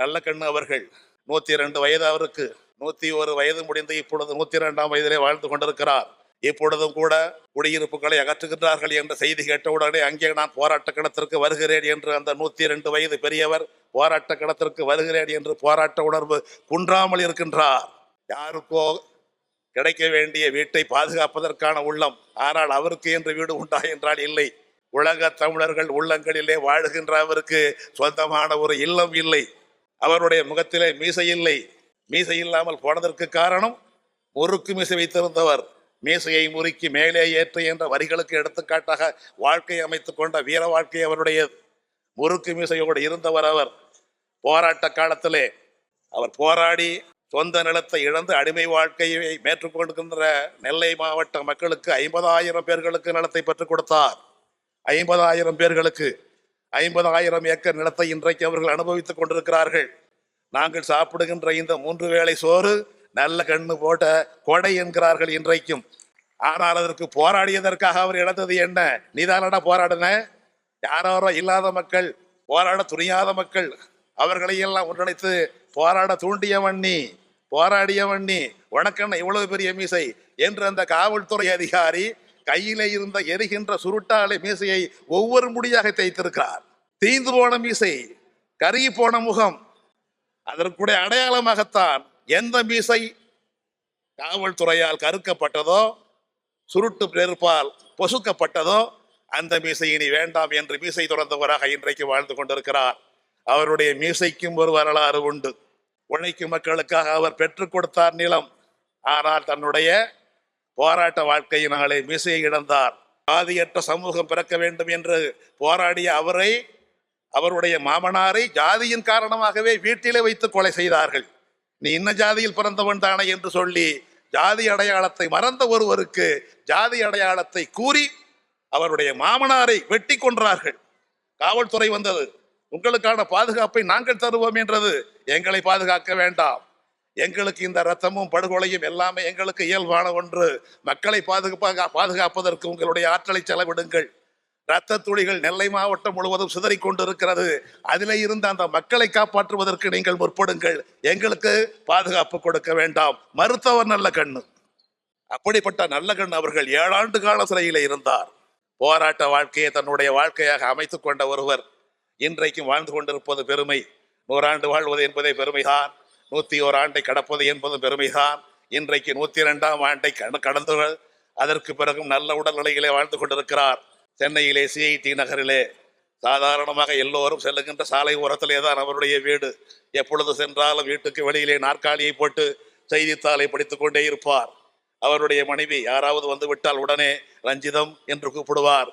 நல்ல கண்ணு அவர்கள். நூத்தி இரண்டு வயது அவருக்கு. நூத்தி ஒரு வயது முடிந்து இப்பொழுது நூத்தி இரண்டாம் வயதிலே வாழ்ந்து கொண்டிருக்கிறார். இப்பொழுதும் கூட குடியிருப்புகளை அகற்றுகின்றார்கள் என்ற செய்தி கேட்டவுடனே அங்கே நான் போராட்ட களத்திற்கு வருகிறேன் என்று அந்த நூத்தி இரண்டு வயது பெரியவர் போராட்ட களத்திற்கு வருகிறேன் என்று போராட்ட உணர்வு குன்றாமல் இருக்கின்றார். யாருக்கோ கிடைக்க வேண்டிய வீட்டை பாதுகாப்பதற்கான உள்ளம் ஆனால் அவருக்கு என்று வீடு உண்டா என்றால் இல்லை. உலக தமிழர்கள் உள்ளங்களிலே வாழுகின்ற அவருக்கு சொந்தமான ஒரு இல்லம் இல்லை. அவருடைய முகத்திலே மீசை இல்லை மீசை இல்லாமல் போனதற்கு காரணம் முறுக்கு மீசை வைத்திருந்தவர். மீசையை முறுக்கி மேலே ஏற்று என்ற வரிகளுக்கு எடுத்துக்காட்டாக வாழ்க்கை அமைத்து கொண்ட வீர வாழ்க்கை அவருடையது. முறுக்கு மீசையோடு இருந்தவர் அவர். போராட்ட காலத்திலே அவர் போராடி சொந்த நிலத்தை இழந்து அடிமை வாழ்க்கையை மேற்றுக்கொள்கின்ற நெல்லை மாவட்ட மக்களுக்கு ஐம்பதாயிரம் பேர்களுக்கு நிலத்தை பெற்றுக் கொடுத்தார். ஐம்பதாயிரம் பேர்களுக்கு ஐம்பதாயிரம் ஏக்கர் நிலத்தை இன்றைக்கு அவர்கள் அனுபவித்துக் கொண்டிருக்கிறார்கள். நாங்கள் சாப்பிடுகின்ற இந்த மூன்று வேளை சோறு நல்ல கண்ணு போட்ட கொடை என்கிறார்கள் இன்றைக்கும். ஆனால் அதற்கு போராடியதற்காக அவர் இழந்தது என்ன? நீதானடா போராடின? யாரோ இல்லாத மக்கள் போராட துணியாத மக்கள் அவர்களையெல்லாம் ஒன்றிணைத்து போராட தூண்டியவன் நீ போராடியவன் நீ உனக்கென்ன இவ்வளவு பெரிய மீசை? என்று அந்த காவல்துறை அதிகாரி கையிலே இருந்த எரிகின்ற சுருட்டாலை மீசையை ஒவ்வொரு முடியாக தேய்த்திருக்கிறார். தீந்து போன மீசை கருகி போன முகம் அதற்குடைய அடையாளமாகத்தான் எந்த மீசை காவல்துறையால் கருக்கப்பட்டதோ சுருட்டு நெருப்பால் பொசுக்கப்பட்டதோ அந்த மீசை இனி வேண்டாம் என்று மீசை துறந்தவராக இன்றைக்கு வாழ்ந்து கொண்டிருக்கிறார். அவருடைய மீசைக்கும் ஒரு வரலாறு உண்டு. உழைக்கும் மக்களுக்காக அவர் பெற்றுக் கொடுத்தார் நிலம். ஆனால் தன்னுடைய போராட்ட வாழ்க்கையினாலே மீசையை இழந்தார். ஜாதியற்ற சமூகம் பிறக்க வேண்டும் என்று போராடிய அவரை அவருடைய மாமனாரை ஜாதியின் காரணமாகவே வீட்டிலே வைத்து கொலை செய்தார்கள். நீ இன்ன ஜாதியில் பிறந்தவன் தானே என்று சொல்லி ஜாதி அடையாளத்தை மறந்த ஒருவருக்கு ஜாதி அடையாளத்தை கூறி அவருடைய மாமனாரை வெட்டி கொன்றார்கள். காவல்துறை வந்தது. உங்களுக்கான பாதுகாப்பை நாங்கள் தருவோம் என்றது எங்களை பாதுகாக்க வேண்டாம். எங்களுக்கு இந்த ரத்தமும் படுகொலையும் எல்லாமே எங்களுக்கு இயல்பான ஒன்று. மக்களை பாதுகாப்பாக பாதுகாப்பதற்கு உங்களுடைய ஆற்றலை செலவிடுங்கள். ரத்த துளிகள் நெல்லை மாவட்டம் முழுவதும் சிதறிக் கொண்டிருக்கிறது. அதிலே இருந்து அந்த மக்களை காப்பாற்றுவதற்கு நீங்கள் முற்படுங்கள். எங்களுக்கு பாதுகாப்பு கொடுக்க வேண்டாம். மருத்துவர் நல்ல கண்ணு. அப்படிப்பட்ட நல்ல கண் அவர்கள் ஏழாண்டு கால சிறையில் இருந்தார். போராட்ட வாழ்க்கையை தன்னுடைய வாழ்க்கையாக அமைத்துக் கொண்ட ஒருவர். இன்றைக்கும் வாழ்ந்து கொண்டிருப்பது பெருமை. நூறாண்டு வாழ்வது என்பதே பெருமைதான். நூத்தி ஓர் ஆண்டை கடப்பது என்பது பெருமைதான். இன்றைக்கு நூத்தி இரண்டாம் ஆண்டை கட- கடந்து அதற்கு பிறகும் நல்ல உடல்நிலையிலே வாழ்ந்து கொண்டிருக்கிறார். சென்னையிலே சிஐடி நகரிலே. சாதாரணமாக எல்லோரும் செல்லுகின்ற சாலை ஓரத்திலே தான் அவருடைய வீடு. எப்பொழுது சென்றாலும் வீட்டுக்கு வெளியிலே நாற்காலியை போட்டு செய்தித்தாளை படித்துக் கொண்டே இருப்பார். அவருடைய மனைவி யாராவது வந்து விட்டால் உடனே ரஞ்சிதம் என்று கூப்பிடுவார்.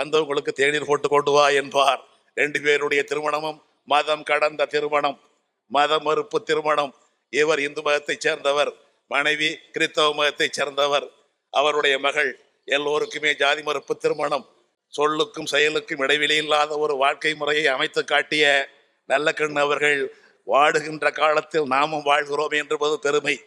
வந்தவங்களுக்கு தேநீர் போட்டு கொண்டு வா என்பார். ரெண்டு பேருடைய திருமணமும் மதம் கடந்த திருமணம். மத மறுப்பு திருமணம். இவர் இந்து மதத்தைச் சேர்ந்தவர் மனைவி கிறிஸ்தவ மதத்தைச் சேர்ந்தவர். அவருடைய மகள் எல்லோருக்குமே ஜாதி மறுப்பு திருமணம். சொல்லுக்கும் செயலுக்கும் இடைவெளி இல்லாத ஒரு வாழ்க்கை முறையை அமைத்து காட்டிய நல்ல கண் அவர்கள் வாடுகின்ற காலத்தில் நாமும் வாழ்கிறோம் என்பது பெருமை.